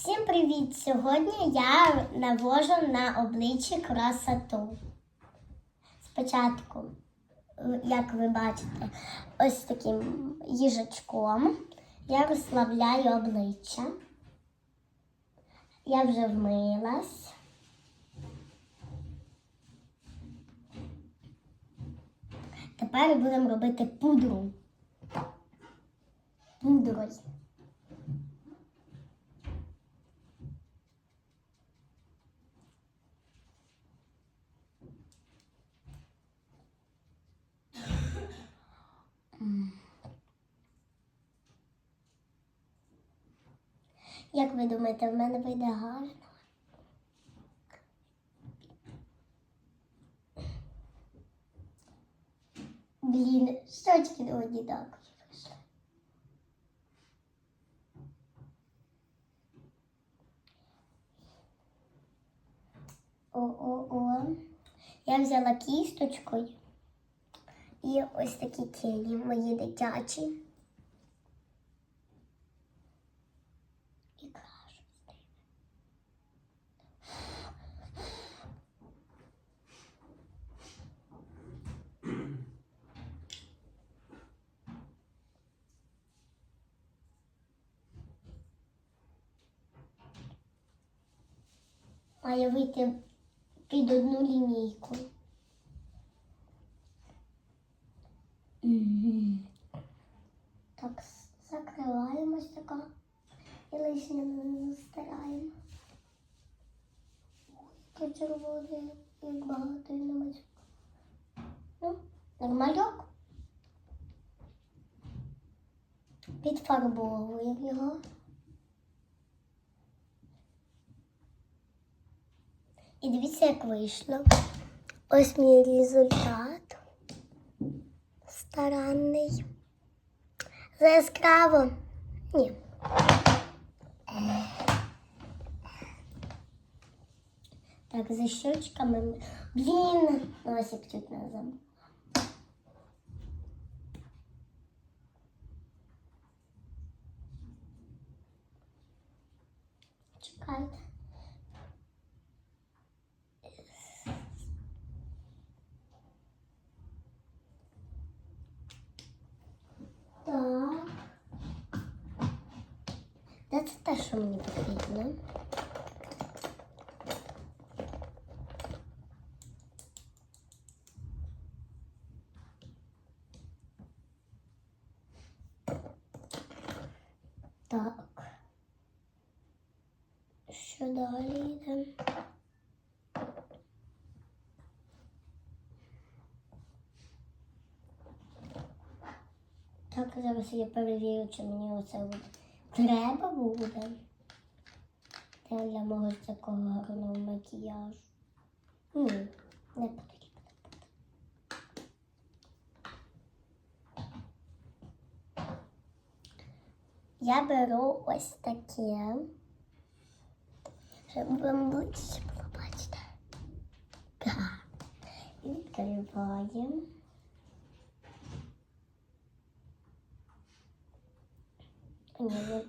Всім привіт! Сьогодні я навожу на обличчя красоту. Спочатку, як ви бачите, ось таким їжачком я розслабляю обличчя. Я вже вмилась. Тепер будемо робити пудру. Пудрою. Як ви думаєте, в мене вийде гарно? Блін, щочки не однакові вийшли. О-о-о. Я взяла кісточкою і ось такі тіні мої дитячі. І крашу. Має вийти під одну лінійку. Так, закриваємось така і лишнє не стираємо. Ой, червоне, як багато і намалюк. Ну, нормальок. Підфарбовуємо його. І дивіться, як вийшло. Ось мій результат. Старанний. Яскраво. Ні. Так, за щечками. Блін, носик чуть не забув. Чекайте. Так. Де це те, що мені потрібно? Так. Що далі йде? Так, зараз я перевірю, чи мені оце буде. Треба буде. Це для мого такого гарного макіяжу. Ні, не потрібно. Я беру ось таке, щоб вам ближче було бачити. Так. Відкриваємо. Ні, потрібно,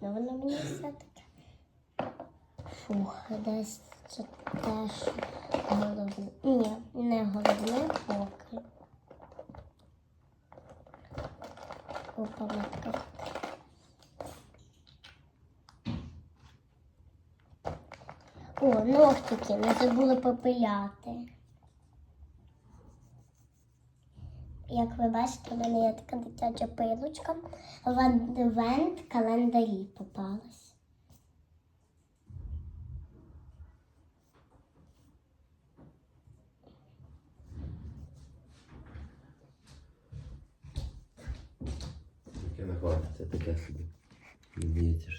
воно мені все-таки. Фух, десь це теж головне. Ні, не головне поки. Опа, матка. О, ногтики, не забули попиляти. Як ви бачите, у мене є така дитяча пилочка. В адвент календарі попалась. Таке не таке собі. Вмієте